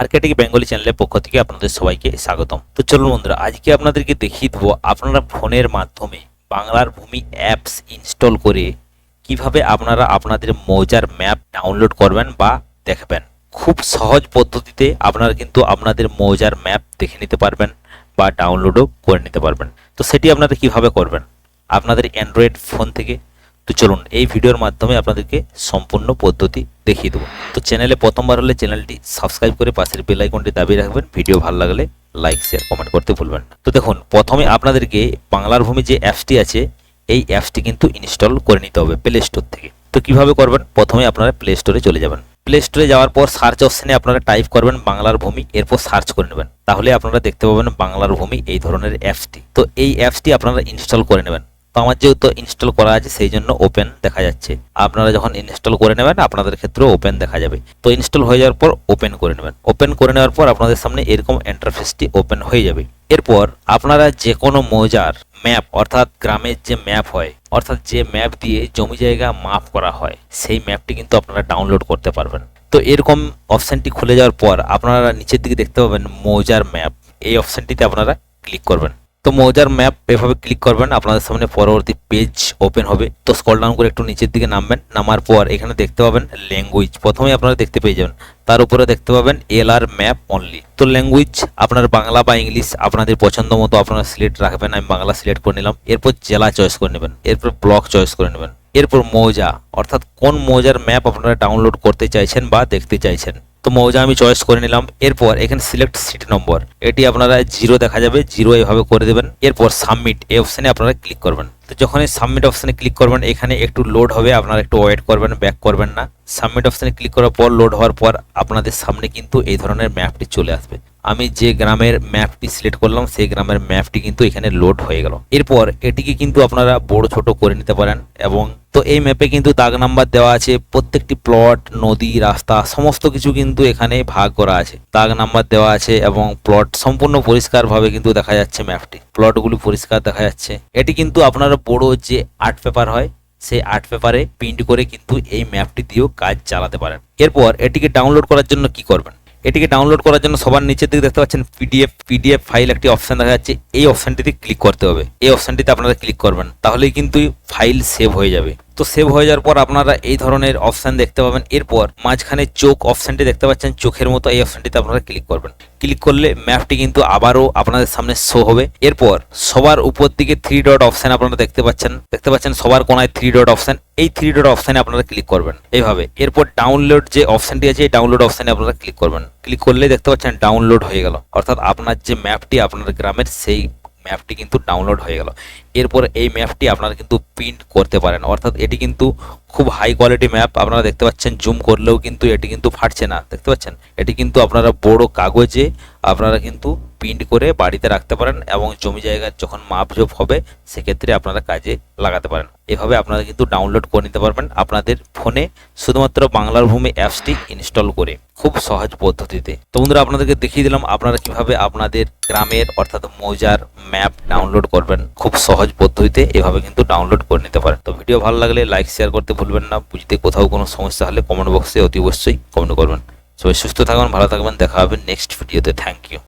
Arctic Bengali চ্যানেলের পক্ষ থেকে আপনাদের সবাইকে স্বাগতম। তো চলুন বন্ধুরা, আজকে আপনাদেরকে দেখিয়ে দেবো আপনারা ফোনের মাধ্যমে বাংলার ভূমি অ্যাপস ইনস্টল করে কীভাবে আপনারা আপনাদের মৌজার ম্যাপ ডাউনলোড করবেন বা দেখবেন। খুব সহজ পদ্ধতিতে আপনারা কিন্তু আপনাদের মৌজার ম্যাপ দেখে নিতে পারবেন বা ডাউনলোডও করে নিতে পারবেন। তো সেটি আপনারা কীভাবে করবেন? আপনাদের অ্যান্ড্রয়েড ফোন থেকে তো চলুন এই ভিডিওর মাধ্যমে আপনাদেরকে সম্পূর্ণ পদ্ধতি দেখিয়ে দেবো। তো চ্যানেলে প্রথমবার হলে চ্যানেলটি সাবস্ক্রাইব করে পাশের বেল আইকনটি দাবিয়ে রাখবেন। ভিডিও ভালো লাগলে লাইক শেয়ার কমেন্ট করতে ভুলবেন না। তো দেখুন, প্রথমে আপনাদেরকে বাংলার ভূমি যে অ্যাপসটি আছে, এই অ্যাপসটি কিন্তু ইনস্টল করে নিতে হবে প্লে স্টোর থেকে। তো কীভাবে করবেন? প্রথমে আপনারা প্লে স্টোরে চলে যাবেন। প্লে স্টোরে যাওয়ার পর সার্চ অপশনে আপনারা টাইপ করবেন বাংলার ভূমি, এরপর সার্চ করে নেবেন। তাহলে আপনারা দেখতে পাবেন বাংলার ভূমি এই ধরনের অ্যাপসটি তো এই অ্যাপসটি আপনারা ইনস্টল করে নেবেন। তো আমার যেহেতু ইনস্টল করা আছে, সেই জন্য ওপেন দেখা যাচ্ছে। আপনারা যখন ইনস্টল করে নেবেন, আপনাদের ক্ষেত্রেও ওপেন দেখা যাবে। তো ইনস্টল হয়ে যাওয়ার পর ওপেন করে নেবেন। ওপেন করে নেওয়ার পর আপনাদের সামনে এরকম ইন্টারফেসটি ওপেন হয়ে যাবে। এরপর আপনারা যে কোনো মৌজার ম্যাপ অর্থাৎ গ্রামের যে ম্যাপ হয়, অর্থাৎ যে ম্যাপ দিয়ে জমি জায়গা মাপ করা হয়, সেই ম্যাপটি কিন্তু আপনারা ডাউনলোড করতে পারবেন। তো এরকম অপশানটি খুলে যাওয়ার পর আপনারা নিচের দিকে দেখতে পাবেন মৌজার ম্যাপ এই অপশানটিতে আপনারা ক্লিক করবেন। তো মৌজার ম্যাপ এভাবে ক্লিক করবেন, আপনাদের সামনে পরবর্তী পেজ ওপেন হবে। তো স্কল ডাউন করে একটু নিচের দিকে নামবেন, নামার পর এখানে দেখতে পাবেন ল্যাঙ্গুয়েজ প্রথমে আপনারা দেখতে পেয়ে যাবেন, তার উপরে দেখতে পাবেন এল আর ম্যাপ অনলি তো ল্যাঙ্গুয়েজ আপনার বাংলা বা ইংলিশ আপনাদের পছন্দ মতো আপনারা সিলেক্ট রাখবেন, আমি বাংলা সিলেক্ট করে নিলাম। এরপর জেলা চয়েস করে নেবেন, এরপর ব্লক চয়েস করে নেবেন। এরপর মৌজা, অর্থাৎ কোন মৌজার ম্যাপ আপনারা ডাউনলোড করতে চাইছেন বা দেখতে চাইছেন। তো মৌজা আমি চয়েস করে নিলাম। এরপর এখানে সিলেক্ট সিট নম্বর এটি আপনারা জিরো দেখা যাবে জিরো এভাবে করে দেবেন। এরপর সাবমিট এই অপশানে আপনারা ক্লিক করবেন। তো যখন এই সাবমিট অপশানে ক্লিক করবেন, এখানে একটু লোড হবে, আপনারা একটু ওয়েট করবেন ব্যাক করবেন না। সাবমিট অপশানে ক্লিক করার পর লোড হওয়ার পর আপনাদের সামনে কিন্তু এই ধরনের ম্যাপটি চলে আসবে। আমি যে গ্রামের ম্যাপটি সিলেক্ট করলাম, সেই গ্রামের ম্যাপটি কিন্তু এখানে লোড হয়ে গেল। এরপর এটিকে কিন্তু আপনারা বড় ছোট করে নিতে পারেন এবং তো এই ম্যাপে কিন্তু দাগ নাম্বার দেওয়া আছে, প্রত্যেকটি প্লট নদী, রাস্তা, সমস্ত কিছু কিন্তু এখানে ভাগ করা আছে। দাগ নাম্বার দেওয়া আছে এবং প্লট সম্পূর্ণ পরিষ্কারভাবে কিন্তু দেখা যাচ্ছে ম্যাপটি প্লটগুলি পরিষ্কার দেখা যাচ্ছে। এটি কিন্তু আপনারা বড় যে আর্ট পেপার হয়, সেই আর্ট পেপারে প্রিন্ট করে কিন্তু এই ম্যাপটি দিয়েও কাজ চালাতে পারেন। এরপর এটিকে ডাউনলোড করার জন্য কি করবেন? এটিকে ডাউনলোড করার জন্য সবার নিচের দিকে দেখতে পাচ্ছেন পিডিএফ পিডিএফ ফাইল একটি অপশন দেখা যাচ্ছে। এই অপশনটিতে ক্লিক করতে হবে। এই অপশনটিতে আপনারা ক্লিক করবেন। তাহলেই কিন্তু ফাইল সেভ হয়ে যাবে। তো সেভ হয়ে যাওয়ার পর আপনারা এই ধরনের অপশন দেখতে পাবেন। এরপর মাঝখানে চোখ অপশনটি দেখতে পাচ্ছেন। চোখের মতো এই অপশনটিতে আপনারা ক্লিক করবেন। ক্লিক করলে ম্যাপটি কিন্তু আবারও আপনাদের সামনে শো হবে। এরপর সবার উপর দিকে থ্রি ডট অপশন আপনারা দেখতে পাচ্ছেন। দেখতে পাচ্ছেন সবার কোনায় থ্রি ডট অপশন এই থ্রি ডট অপশানে আপনারা ক্লিক করবেন। এইভাবে এরপর ডাউনলোড যে অপশনটি আছে, এই ডাউনলোড অপশানে আপনারা ক্লিক করবেন। ক্লিক করলে দেখতে পাচ্ছেন ডাউনলোড হয়ে গেল। অর্থাৎ আপনার যে ম্যাপটি আপনার গ্রামের সেই ম্যাপটি কিন্তু ডাউনলোড হয়ে গেল। এরপর এই ম্যাপটি আপনারা কিন্তু প্রিন্ট করতে পারেন। অর্থাৎ এটি কিন্তু খুব হাই কোয়ালিটি ম্যাপ আপনারা দেখতে পাচ্ছেন জুম করলেও কিন্তু এটি কিন্তু ফাটছে না। দেখতে পাচ্ছেন? এটি কিন্তু আপনারা বড় কাগজে আপনারা কিন্তু প্রিন্ট করে বাড়িতে রাখতে পারেন এবং জমি জায়গার যখন মাপজোপ হবে, সেক্ষেত্রে আপনারা কাজে লাগাতে পারেন। এভাবে আপনারা কিন্তু ডাউনলোড করে নিতে পারবেন আপনাদের ফোনে শুধুমাত্র বাংলার ভূমি অ্যাপসটি ইনস্টল করে খুব সহজ পদ্ধতিতে। তো বন্ধুরা, আপনাদেরকে দেখিয়ে দিলাম আপনারা কীভাবে আপনাদের গ্রামের অর্থাৎ মৌজার ম্যাপ ডাউনলোড করবেন খুব সহজ পদ্ধতিতে, এভাবে কিন্তু ডাউনলোড করে নিতে পারেন। তো ভিডিও ভালো লাগলে লাইক শেয়ার করতে ভুলবেন না। বুঝতে কোথাও কোনো সমস্যা হলে কমেন্ট বক্সে অতি অবশ্যই কমেন্ট করবেন। সবাই সুস্থ থাকবেন ভালো থাকবেন। দেখা হবে নেক্সট ভিডিওতে থ্যাংক ইউ